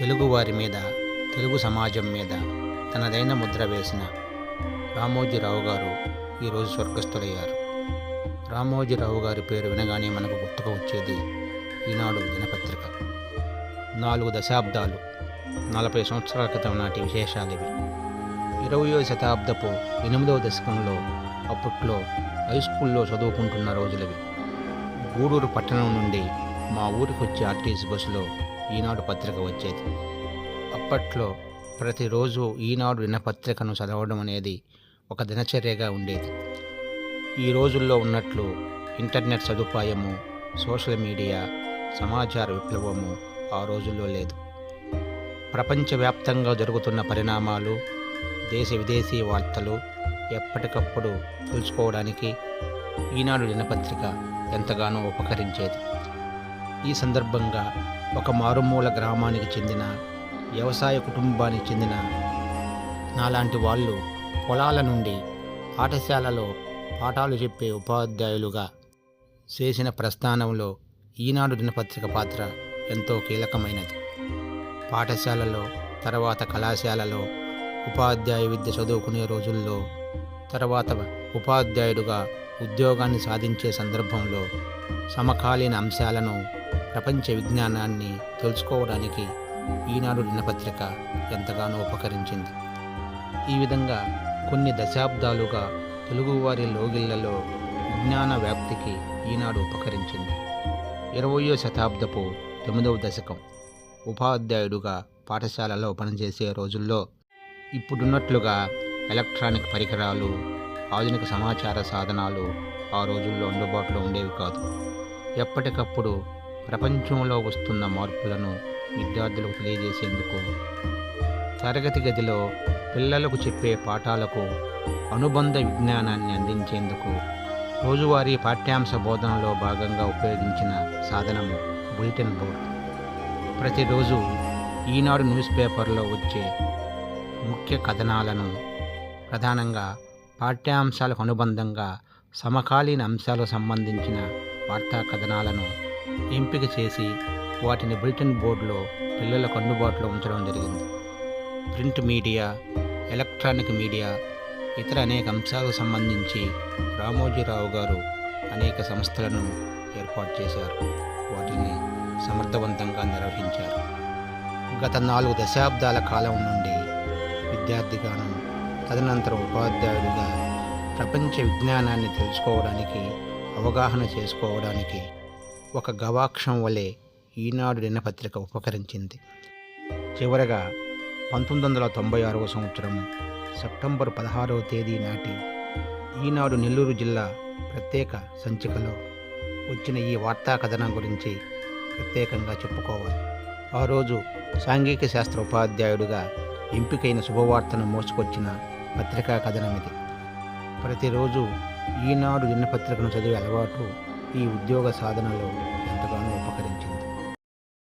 తెలుగువారి మీద తెలుగు సమాజం మీద తనదైన ముద్ర వేసిన రామోజీరావు గారు ఈరోజు స్వర్గస్థులయ్యారు. రామోజీరావు గారి పేరు వినగానే మనకు గుర్తుకు వచ్చేది ఈనాడు దినపత్రిక. నాలుగు దశాబ్దాలు నలభై సంవత్సరాల క్రితం నాటి విశేషాలు ఇవి ఇరవయో శతాబ్దపు ఎనిమిదవ దశకంలో అప్పట్లో హై స్కూల్లో చదువుకుంటున్న రోజులవి. గూడూరు పట్టణం నుండి మా ఊరికి వచ్చే ఆర్టీసీ బస్సులో ఈనాడు పత్రిక వచ్చేది. అప్పట్లో ప్రతిరోజు ఈనాడు దినపత్రికను చదవడం అనేది ఒక దినచర్యగా ఉండేది. ఈ రోజుల్లో ఉన్నట్లు ఇంటర్నెట్ సదుపాయము సోషల్ మీడియా సమాచార విప్లవము ఆ రోజుల్లో లేదు. ప్రపంచవ్యాప్తంగా జరుగుతున్న పరిణామాలు దేశ విదేశీ వార్తలు ఎప్పటికప్పుడు తెలుసుకోవడానికి ఈనాడు దినపత్రిక ఎంతగానో ఉపకరించేది. ఈ సందర్భంగా ఒక మారుమూల గ్రామానికి చెందిన వ్యవసాయ కుటుంబానికి చెందిన నాలాంటి వాళ్ళు పొలాల నుండి పాఠశాలలో పాఠాలు చెప్పే ఉపాధ్యాయులుగా చేసిన ప్రస్థానంలో ఈనాడు దినపత్రిక పాత్ర ఎంతో కీలకమైనది. పాఠశాలలో తర్వాత కళాశాలలో ఉపాధ్యాయ విద్య చదువుకునే రోజుల్లో తర్వాత ఉపాధ్యాయుడుగా ఉద్యోగాన్ని సాధించే సందర్భంలో సమకాలీన అంశాలను ప్రపంచ విజ్ఞానాన్ని తెలుసుకోవడానికి ఈనాడు దినపత్రిక ఎంతగానో ఉపకరించింది. ఈ విధంగా కొన్ని దశాబ్దాలుగా తెలుగువారి లోగిళ్ళలో విజ్ఞాన వ్యాప్తికి ఈనాడు ఉపకరించింది. ఇరవయో శతాబ్దపు తొమ్మిదవ దశకం. ఉపాధ్యాయుడుగా పాఠశాలలో పనిచేసే రోజుల్లో ఇప్పుడున్నట్లుగా ఎలక్ట్రానిక్ పరికరాలు ఆధునిక సమాచార సాధనాలు ఆ రోజుల్లో అందుబాటులో ఉండేవి కాదు. ఎప్పటికప్పుడు ప్రపంచంలో వస్తున్న మార్పులను విద్యార్థులకు తెలియజేసేందుకు తరగతి గదిలో పిల్లలకు చెప్పే పాఠాలకు అనుబంధ విజ్ఞానాన్ని అందించేందుకు రోజువారీ పాఠ్యాంశ బోధనలో భాగంగా ఉపయోగించిన సాధనము బులెటిన్ బోర్డ్. ప్రతిరోజు ఈనాడు న్యూస్ పేపర్లో వచ్చే ముఖ్య కథనాలను ప్రధానంగా పాఠ్యాంశాలకు అనుబంధంగా సమకాలీన అంశాలకు సంబంధించిన వార్తా కథనాలను ఎంపిక చేసి వాటిని బులెటిన్ బోర్డులో పిల్లలకు అందుబాటులో ఉంచడం జరిగింది. ప్రింట్ మీడియా ఎలక్ట్రానిక్ మీడియా ఇతర అనేక అంశాలకు సంబంధించి రామోజీరావు గారు అనేక సంస్థలను ఏర్పాటు చేశారు. వాటిని సమర్థవంతంగా నిర్వహించారు. గత నాలుగు దశాబ్దాల కాలం నుండి విద్యార్థిగాను తదనంతరం ఉపాధ్యాయుడిగా ప్రపంచ విజ్ఞానాన్ని తెలుసుకోవడానికి అవగాహన చేసుకోవడానికి ఒక గవాక్షం వలె ఈనాడు దినపత్రిక ఉపకరించింది. చివరగా పంతొమ్మిది వందల తొంభై ఆరవ సంవత్సరం సెప్టెంబర్ పదహారవ తేదీ నాటి ఈనాడు నెల్లూరు జిల్లా ప్రత్యేక సంచికలో వచ్చిన ఈ వార్తా కథనం గురించి ప్రత్యేకంగా చెప్పుకోవాలి. ఆ రోజు సాంఘిక శాస్త్ర ఉపాధ్యాయుడిగా ఎంపికైన శుభవార్తను మోసుకొచ్చిన పత్రికా కథనం ఇది. ప్రతిరోజు ఈనాడు దినపత్రికను చదివే అలవాటు ఈ ఉద్యోగ సాధనలో